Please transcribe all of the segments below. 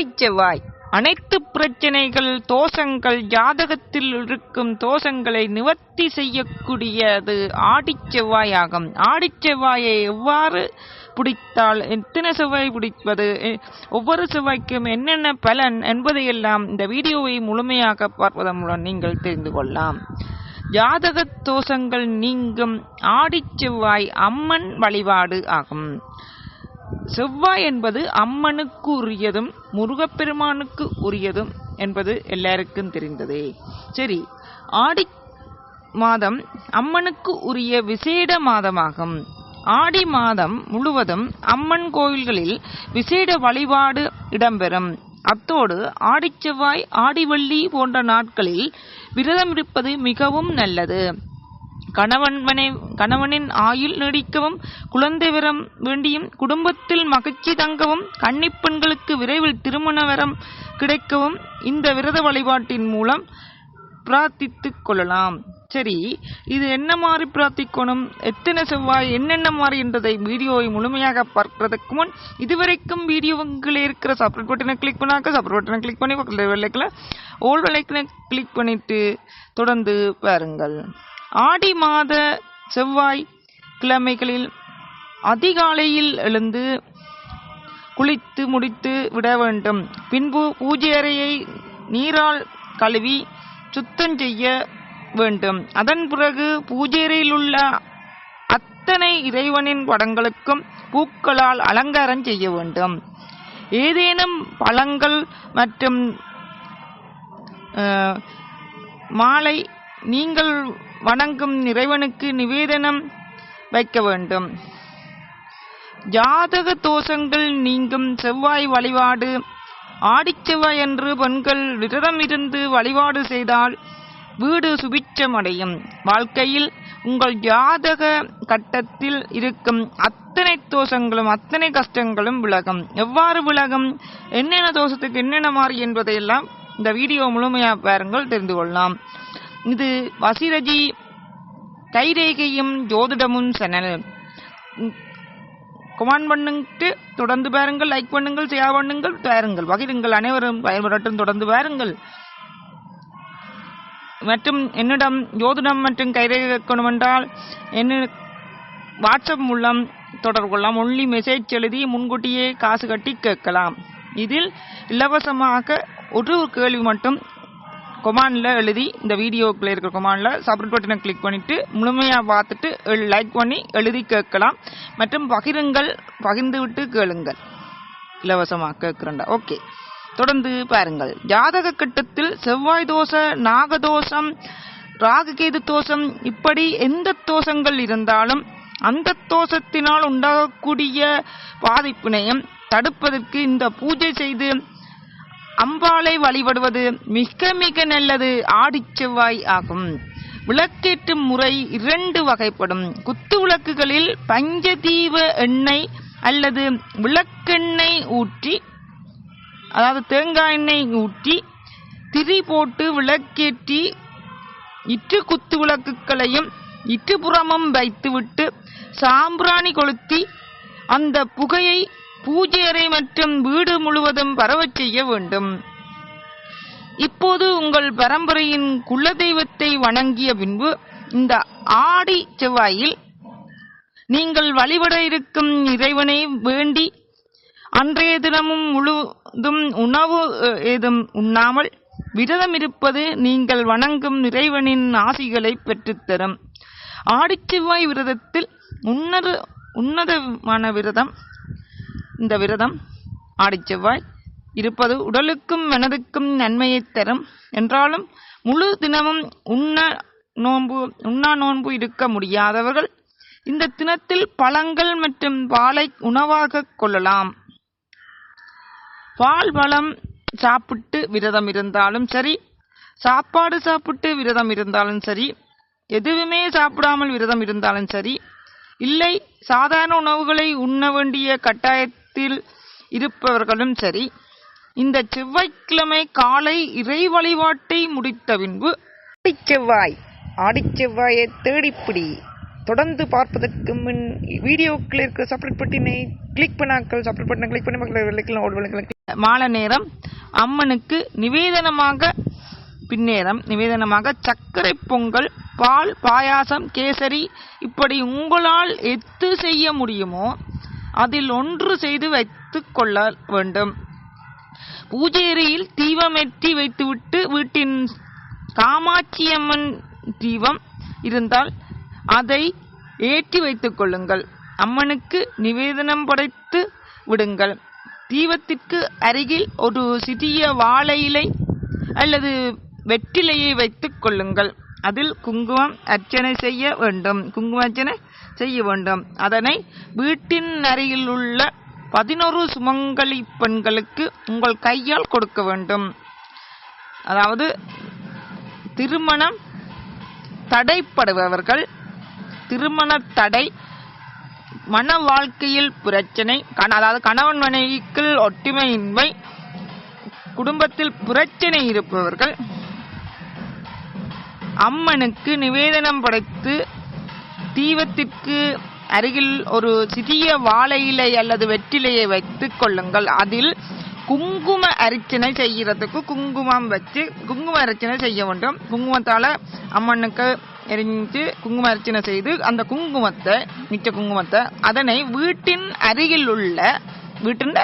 செவ்வாய் அனைத்து பிரச்சனைகள் தோஷங்கள் ஜாதகத்தில் இருக்கும் தோஷங்களை நிவர்த்தி செய்யக்கூடியது ஆடிச்செவ்வாய் ஆகும் ஆடிச்செவ்வாயை எவ்வாறு பிடித்தால் எத்தனை செவ்வாய் பிடிப்பது ஒவ்வொரு செவ்வாய்க்கும் என்னென்ன பலன் என்பதையெல்லாம் இந்த வீடியோவை முழுமையாக பார்ப்பதன் மூலம் நீங்கள் தெரிந்து கொள்ளலாம். ஜாதக தோஷங்கள் நீங்கும் ஆடிச்செவ்வாய் அம்மன் வழிபாடு ஆகும். செவ்வாய் என்பது அம்மனுக்கு உரியதும் முருகப்பெருமானுக்கு உரியதும் என்பது எல்லாருக்கும் தெரிந்ததே. சரி ஆடி மாதம் அம்மனுக்கு உரிய விசேட மாதமாகும். ஆடி மாதம் முழுவதும் அம்மன் கோயில்களில் விசேட வழிபாடு இடம்பெறும். அத்தோடு ஆடிச்செவ்வாய் ஆடிவள்ளி போன்ற நாட்களில் விரதம் இருப்பது மிகவும் நல்லது. கணவன்மனை கணவனின் ஆயுள் நீடிக்கவும் குழந்தை வரம் வேண்டியும் குடும்பத்தில் மகிழ்ச்சி தங்கவும் கன்னிப்பெண்களுக்கு விரைவில் திருமண வரம் கிடைக்கவும் இந்த விரத வழிபாட்டின் மூலம் பிரார்த்தித்து கொள்ளலாம். சரி இது என்ன மாதிரி பிரார்த்திக்கணும்? எத்தனை செவ்வாய் என்னென்ன மாதிரி என்றதை வீடியோவை முழுமையாக பார்க்கறதுக்கு முன் இதுவரைக்கும் வீடியோவில் இருக்கிற சப்ரேட் பட்டனை கிளிக் பண்ணாக்க சப்ரேட் பட்டனை கிளிக் பண்ணி பக்கத்தில் வெள்ளைக்கில் ஓல்டு லைக்கனை கிளிக் பண்ணிவிட்டு தொடர்ந்து பாருங்கள் ஆடி மாத செவ்வாய் கிழமைகளில் அதிகாலையில் எழுந்து குளித்து முடித்து விட வேண்டும். பின்பு பூஜை அறையை நீரால் கழுவி சுத்தம் செய்ய வேண்டும். அதன் பிறகு பூஜை அறையில் உள்ள அத்தனை இறைவனின் படங்களுக்கும் பூக்களால் அலங்காரம் செய்ய வேண்டும். ஏதேனும் பழங்கள் மற்றும் மாலை நீங்கள் வணங்கும் இறைவனுக்கு நிவேதனம் வைக்க வேண்டும். ஜாதக தோஷங்கள் நீங்கும் செவ்வாய் வழிபாடு ஆடிச்செவ்வாய் என்று பெண்கள் விரதம் இருந்து வழிபாடு செய்தால் வீடு சுபிட்சமடையும். வாழ்க்கையில் உங்கள் ஜாதக கட்டத்தில் இருக்கும் அத்தனை தோஷங்களும் அத்தனை கஷ்டங்களும் விலகும். எவ்வாறு விலகும்? என்னென்ன தோஷத்துக்கு என்னென்ன மாறி என்பதையெல்லாம் இந்த வீடியோ முழுமையாக பாருங்கள் தெரிந்து கொள்ளலாம். இது வசிரதி கைரேகையும் ஜோதிடமும் சேனல் கமெண்ட் பண்ணுங்க தொடர்ந்து பாருங்கள் லைக் பண்ணுங்கள் ஷேர் பண்ணுங்கள் பாருங்கள். பகிருங்கள் அனைவரும் பயன்படட்டும் தொடர்ந்து பாருங்கள். மற்றும் என்னிடம் ஜோதிடம் மற்றும் கைரேகை கேட்கணும் என்றால் என்ன வாட்ஸ்அப் மூலம் தொடர்பு கொள்ளலாம். ஒன்லி மெசேஜ் எழுதி முன்கூட்டியே காசு கட்டி கேட்கலாம். இதில் இலவசமாக ஒரு கேள்வி மட்டும் கொமாண்டில் எழுதி இந்த வீடியோக்குள்ளே இருக்கிற கொமாண்டில் சப்ரேட் பட்டனை கிளிக் பண்ணிட்டு முழுமையாக பார்த்துட்டு லைக் பண்ணி எழுதி கேட்கலாம். மற்றும் பகிருங்கள் பகிர்ந்து விட்டு கேளுங்கள். இலவசமாக கேட்குறண்டா ஓகே தொடர்ந்து பாருங்கள். ஜாதக கட்டத்தில் செவ்வாய் தோசை நாகதோஷம் ராகுகேது தோஷம் இப்படி எந்த தோஷங்கள் இருந்தாலும் அந்த தோஷத்தினால் உண்டாகக்கூடிய பாதிப்பினையும் தடுப்பதற்கு இந்த பூஜை செய்து அம்பாளை வழிபடுவது மிக மிக நல்லது. ஆடிச்செவ்வாய் ஆகும். விளக்கேற்றும் முறை இரண்டு வகைப்படும். குத்து விளக்குகளில் பஞ்சதீப எண்ணெய் அல்லது விளக்கெண்ணெய் ஊற்றி அதாவது தேங்காய் எண்ணெய் ஊற்றி திரி போட்டு விளக்கேற்றி இற்று குத்து விளக்குகளையும் இற்றுப்புறமும் வைத்துவிட்டு சாம்பிராணி கொளுத்தி அந்த புகையை பூஜை அறை மற்றும் வீடு முழுவதும் பரவச் செய்ய வேண்டும். இப்போது உங்கள் பரம்பரையின் குலதெய்வத்தை வணங்கிய பின்பு இந்த ஆடி செவ்வாயில் நீங்கள் வழிபட இருக்கும் இறைவனை வேண்டி அன்றைய தினமும் முழுதும் உணவு ஏதும் உண்ணாமல் விரதம் இருப்பது நீங்கள் வணங்கும் இறைவனின் ஆசிகளை பெற்றுத்தரும். ஆடிச்செவ்வாய் விரதத்தில் உன்னத உன்னதமான விரதம் இந்த விரதம் ஆடிச்செவ்வாய் இருப்பது உடலுக்கும் மனதுக்கும் நன்மையை தரும். என்றாலும் முழு தினமும் உண்ண நோன்பு உண்ணா நோன்பு இருக்க முடியாதவர்கள் இந்த தினத்தில் பழங்கள் மற்றும் பாலை உணவாக கொள்ளலாம். பால் பழம் சாப்பிட்டு விரதம் இருந்தாலும் சரி சாப்பாடு சாப்பிட்டு விரதம் இருந்தாலும் சரி எதுவுமே சாப்பிடாமல் விரதம் இருந்தாலும் சரி இல்லை சாதாரண உணவுகளை உண்ண வேண்டிய கட்டாயத்தில் இருப்பவர்களும் சரி இந்த செவ்வாய்க்கிழமை காலை இறை வழிபாட்டை முடித்த பின்பு ஆடிச்செவ்வாய் ஆடிச்செவ்வாயை தேடிப்பிடி. தொடர்ந்து பார்ப்பதற்கு முன் வீடியோக்கள் இருக்கிற சப்ரேட் பட்டினை கிளிக் பண்ணாக்கள் சப்ரேட் பட்டனை கிளிக் பண்ணி மக்கள் வெள்ளைக்கலாம் மாலை நேரம் அம்மனுக்கு நிவேதனமாக பின்னேரம் நிவேதனமாக சர்க்கரை பொங்கல் பால் பாயாசம் கேசரி இப்படி உங்களால் எத்து செய்ய முடியுமோ அதில் ஒன்று செய்து வைத்துக் கொள்ள வேண்டும். பூஜையறையில் தீபமேற்றி வைத்துவிட்டு வீட்டின் காமாட்சியம்மன் தீபம் இருந்தால் அதை ஏற்றி வைத்துக் கொள்ளுங்கள். அம்மனுக்கு நிவேதனம் படைத்து விடுங்கள். தீபத்திற்கு அருகில் ஒரு சிறிய வாழை இலை அல்லது வெற்றிலையை வைத்துக் கொள்ளுங்கள். அதில் குங்குமம் அர்ச்சனை செய்ய வேண்டும். குங்கும அர்ச்சனை செய்ய வேண்டும். அதனை வீட்டின் அருகில் உள்ள பதினோரு சுமங்கலி பெண்களுக்கு உங்கள் கையால் கொடுக்க வேண்டும். அதாவது திருமணம் தடைப்படுபவர்கள் திருமண தடை மன வாழ்க்கையில் பிரச்சனை கண- அதாவது கணவன் மனைவிக்குள் ஒற்றுமையின்மை குடும்பத்தில் பிரச்சனை இருப்பவர்கள் அம்மனுக்கு நிவேதனம் படைத்து தீபத்திற்கு அருகில் ஒரு சிறிய வாழை இலை அல்லது வெற்றிலையை வைத்துக் கொள்ளுங்கள். அதில் குங்கும அர்ச்சனை செய்கிறதுக்கு குங்குமம் வச்சு குங்கும அரிச்சனை செய்ய வேண்டும். குங்குமத்தால அம்மனுக்கு எரிஞ்சு குங்கும அர்ச்சனை செய்து அந்த குங்குமத்தை மிச்ச குங்குமத்தை அதனை வீட்டின் அருகில் உள்ள வீட்டின்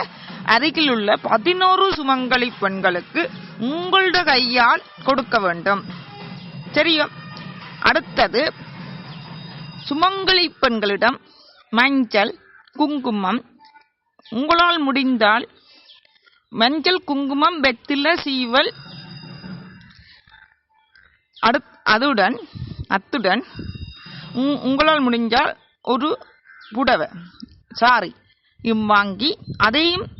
அருகில் உள்ள பதினோரு சுமங்கலி பெண்களுக்கு உங்களோட கையால் கொடுக்க வேண்டும். தெரியும். அடுத்தது சுமங்கலி பெண்களிடம் மஞ்சள் குங்குமம். உங்களால் முடிந்தால் மஞ்சள் குங்குமம் வெத்தில சீவல். அடுத் அதுடன் அத்துடன் உங்- உங்களால் முடிஞ்சால் ஒரு புடவை சாரி வாங்கி அதையும்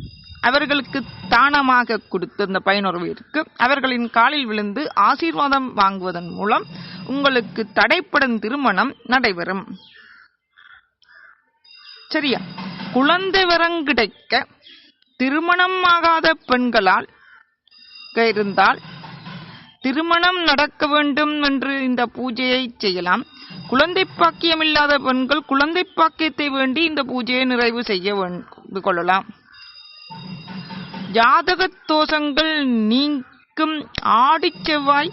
அவர்களுக்கு தானமாக கொடுத்து இந்த பயனுறவிற்கு அவர்களின் காலில் விழுந்து ஆசீர்வாதம் வாங்குவதன் மூலம் உங்களுக்கு தடைப்படும் திருமணம் நடைபெறும். சரியா? குழந்தை வரம் கிடைக்க திருமணம் ஆகாத பெண்களால் இருந்தால் திருமணம் நடக்க வேண்டும் என்று இந்த பூஜையை செய்யலாம். குழந்தை பாக்கியம் இல்லாத பெண்கள் குழந்தை பாக்கியத்தை வேண்டி இந்த பூஜையை நிறைவு செய்ய கொள்ளலாம். ஜாதக தோஷங்கள் நீக்கும் ஆடிச்செவ்வாய்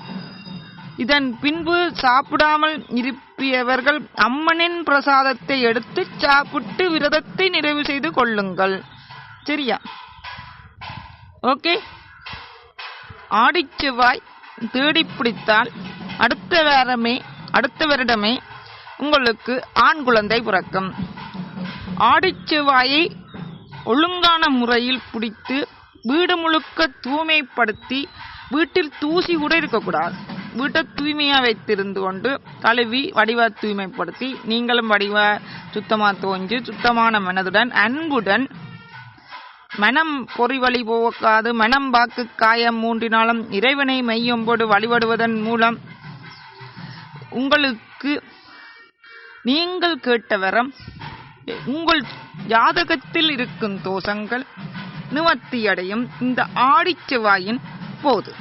இதன் பின்பு சாப்பிடாமல் இருப்பியவர்கள் அம்மனின் பிரசாதத்தை எடுத்து சாப்பிட்டு விரதத்தை நிறைவு செய்து கொள்ளுங்கள். சரியா? ஓகே? ஆடிச்செவ்வாய் தேடி பிடித்தால் அடுத்த வாரமே அடுத்த வருடமே உங்களுக்கு ஆண் குழந்தை பிறக்கும். ஆடிச்செவ்வாயை ஒழுங்கான முறையில் பிடித்து வீடு முழுக்க தூய்மைப்படுத்தி வீட்டில் தூசி கூட இருக்கக்கூடாது. வீட்டை தூய்மையாக வைத்திருந்து கொண்டு கழுவி வடிவ தூய்மைப்படுத்தி நீங்களும் வடிவ சுத்தமாக தோஞ்சு சுத்தமான மனதுடன் அன்புடன் மனம் பொறிவழி போக்காது மனம் வாக்கு காயம் மூன்றினாலும் இறைவனை மையம்போடு வழிபடுவதன் மூலம் உங்களுக்கு நீங்கள் கேட்ட வரம் உங்கள் ஜாதகத்தில் இருக்கும் தோஷங்கள் நிவர்த்தியடையும் இந்த ஆடிச்செவ்வாயின் போது.